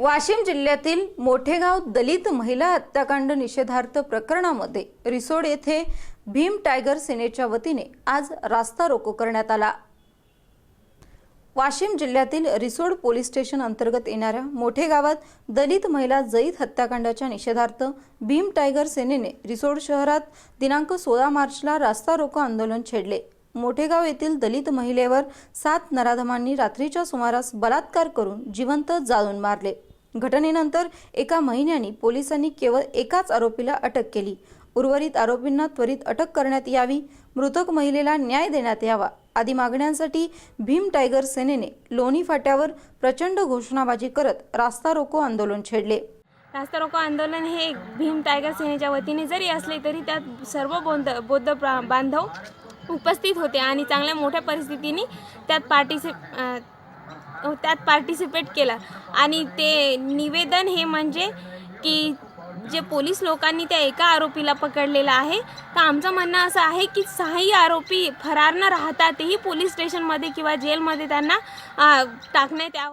वाशिम जिल्ह्यातील मोठेगाव दलित महिला हत्याकांड निषेधार्थ प्रकरणामध्ये रिसोड येथे भीम टायगर सेनेच्या वतीने आज रास्ता रोको करण्यात आला. वाशिम जिल्ह्यातील रिसोड पोलीस स्टेशन अंतर्गत येणाऱ्या मोठे गावात दलित महिला जईत हत्याकांडाच्या निषेधार्थ भीम टायगर सेनेने रिसोड शहरात दिनांक सोळा मार्चला रास्ता रोको आंदोलन छेडले. मोठेगाव येथील दलित महिलेवर सात नराधमांनी रात्रीच्या सुमारास बलात्कार करून जिवंत जाळून मारले. घटनेनंतर एका महिन्याने पोलिसांनी केवळ एकाच आरोपीला अटक केली. उर्वरित आरोपींना त्वरित अटक करण्यात यावी मृतक महिलेला न्याय देण्यात यावा आदी मागण्यांसाठी भीम टायगर सेनेने लोणी फाट्यावर प्रचंड घोषणाबाजी करत रास्ता रोको आंदोलन छेडले. रास्ता रोको आंदोलन हे भीम टायगर सेनेच्या वतीने जरी असले तरी त्यात सर्व बौद्ध बौद्ध बांधव उपस्थित होते आणि चांगल्या मोठ्या परिस्थितीने त्यात पार्टिसिप त्यात पार्टिसिपेट केला. आणि ते निवेदन हे म्हणजे की जे पोलीस लोकांनी त्या एका आरोपीला पकडलेलं आहे तर आमचं म्हणणं असं आहे की सहाही आरोपी फरार न राहता तेही पोलीस स्टेशनमध्ये किंवा जेलमध्ये त्यांना टाकण्यात यावं.